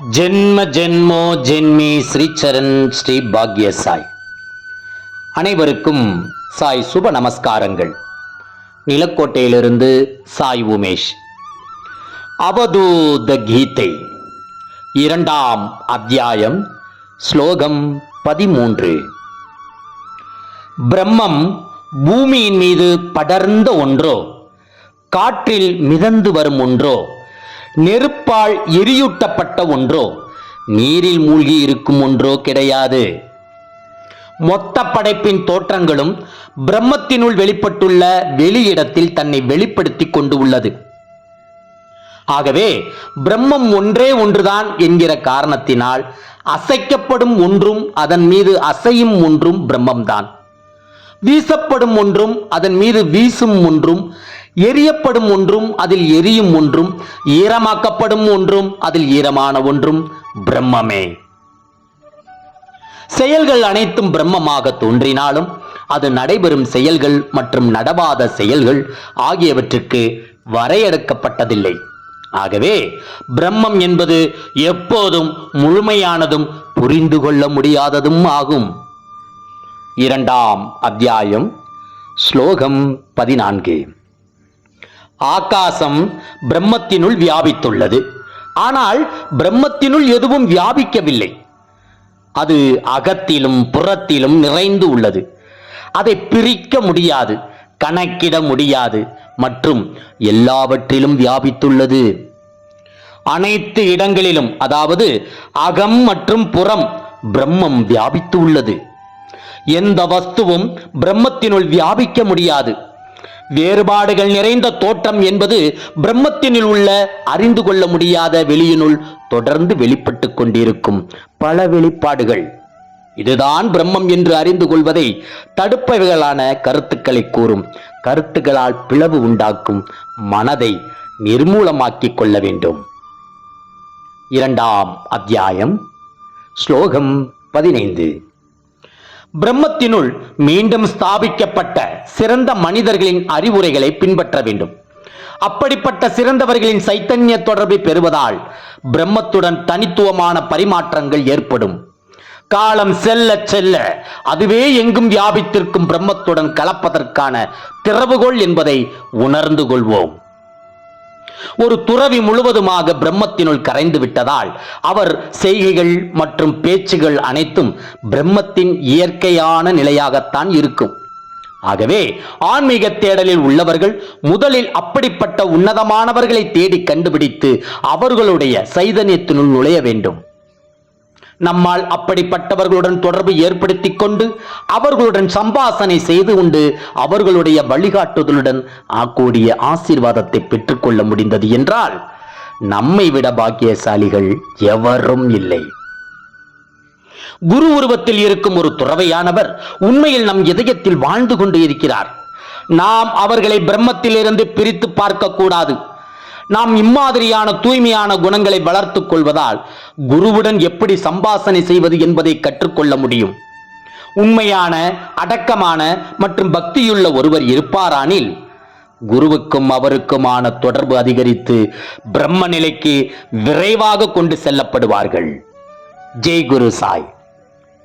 ஜென்ம ஜென்மோ ஜென்மி ஸ்ரீச்சரண் ஸ்ரீ பாக்ய சாய். அனைவருக்கும் சாய் சுப நமஸ்காரங்கள். நிலக்கோட்டையிலிருந்து சாய் உமேஷ். அவதூத கீதை. இரண்டாம் அத்தியாயம் ஸ்லோகம் பதிமூன்று. பிரம்மம் பூமியின் மீது படர்ந்த ஒன்றோ காற்றில் மிதந்து வரும் ஒன்றோ நெருப்பால் எரியூட்டப்பட்ட ஒன்றோ நீரில் மூழ்கி இருக்கும் ஒன்றோ கிடையாது. மொத்த படைப்பின் தோற்றங்களும் பிரம்மத்தினுள் வெளிப்பட்டுள்ள வெளியிடத்தில் தன்னை வெளிப்படுத்திக் கொண்டு உள்ளது. ஆகவே பிரம்மம் ஒன்றே ஒன்றுதான் என்கிற காரணத்தினால் அசைக்கப்படும் ஒன்றும் அதன் மீது அசையும் ஒன்றும் பிரம்மம்தான். வீசப்படும் ஒன்றும் அதன் மீது வீசும் ஒன்றும் எரியப்படும் ஒன்றும் அதில் எரியும் ஒன்றும் ஈரமாக்கப்படும் ஒன்றும் அதில் ஈரமான ஒன்றும் பிரம்மமே. செயல்கள் அனைத்தும் பிரம்மமாக தோன்றினாலும் அது நடைபெறும் செயல்கள் மற்றும் நடவாத செயல்கள் ஆகியவற்றுக்கு வரையறுக்கப்பட்டதில்லை. ஆகவே பிரம்மம் என்பது எப்போதும் முழுமையானதும் புரிந்து கொள்ள முடியாததும் ஆகும். இரண்டாம் அத்தியாயம் ஸ்லோகம் பதினான்கு. ஆகாசம் பிரம்மத்தினுள் வியாபித்துள்ளது. ஆனால் பிரம்மத்தினுள் எதுவும் வியாபிக்கவில்லை. அது அகத்திலும் புறத்திலும் நிறைந்து உள்ளது. அதை பிரிக்க முடியாது கணக்கிட முடியாது மற்றும் எல்லாவற்றிலும் வியாபித்துள்ளது. அனைத்து இடங்களிலும் அதாவது அகம் மற்றும் புறம் பிரம்மம் வியாபித்து உள்ளது எந்த வஸ்துவும் பிரம்மத்தினுள் வியாபிக்க முடியாது. வேறுபாடுகள் நிறைந்த தோற்றம் என்பது பிரம்மத்தினில் உள்ள அறிந்து கொள்ள முடியாத வெளியினுள் தொடர்ந்து வெளிப்பட்டு கொண்டிருக்கும் பல வெளிப்பாடுகள். இதுதான் பிரம்மம் என்று அறிந்து கொள்வதை தடுப்பவைகளான கருத்துக்களை கூறும். கருத்துக்களால் பிளவு உண்டாக்கும் மனதை நிர்மூலமாக்கிக் கொள்ள வேண்டும். இரண்டாம் அத்தியாயம். ஸ்லோகம் பதினைந்து. பிரம்மத்தினுள் மீண்டும் ஸ்தாபிக்கப்பட்ட சிறந்த மனிதர்களின் அறிவுரைகளை பின்பற்ற வேண்டும். அப்படிப்பட்ட சிறந்தவர்களின் சைத்தன்ய தொடர்பை பெறுவதால் பிரம்மத்துடன் தனித்துவமான பரிமாற்றங்கள் ஏற்படும். காலம் செல்ல செல்ல அதுவே எங்கும் வியாபித்திருக்கும் பிரம்மத்துடன் கலப்பதற்கான திறவுகோள் என்பதை உணர்ந்து கொள்வோம். ஒரு துறவி முழுவதுமாக பிரம்மத்தினுள் கரைந்து விட்டதால் அவர் செய்கைகள் மற்றும் பேச்சுகள் அனைத்தும் பிரம்மத்தின் இயற்கையான நிலையாகத்தான் இருக்கும். ஆகவே ஆன்மீக தேடலில் உள்ளவர்கள் முதலில் அப்படிப்பட்ட உன்னதமானவர்களை தேடி கண்டுபிடித்து அவர்களுடைய சைதன்யத்தினுள் நுழைய வேண்டும். நம்மால் அப்படிப்பட்டவர்களுடன் தொடர்பு ஏற்படுத்தி கொண்டு அவர்களுடன் சம்பாசனை செய்து கொண்டு அவர்களுடைய வழிகாட்டுதலுடன் ஆக்கூடிய ஆசீர்வாதத்தை பெற்றுக்கொள்ள முடிந்தது என்றால் நம்மை விட பாக்கியசாலிகள் எவரும் இல்லை. குரு உருவத்தில் இருக்கும் ஒரு துறவையானவர் உண்மையில் நம் இதயத்தில் வாழ்ந்து கொண்டு இருக்கிறார். நாம் அவர்களை பிரம்மத்திலிருந்து பிரித்து பார்க்க கூடாது நாம் இம்மாதிரியான தூய்மையான குணங்களை வளர்த்துக் கொள்வதால் குருவுடன் எப்படி சம்பாசனை செய்வது என்பதை கற்றுக்கொள்ள முடியும். உண்மையான அடக்கமான மற்றும் பக்தியுள்ள ஒருவர் இருப்பாரானில் குருவுக்கும் அவருக்குமான தொடர்பு அதிகரித்து பிரம்ம நிலைக்கு விரைவாக கொண்டு செல்லப்படுவார்கள். ஜெய் குரு சாய்.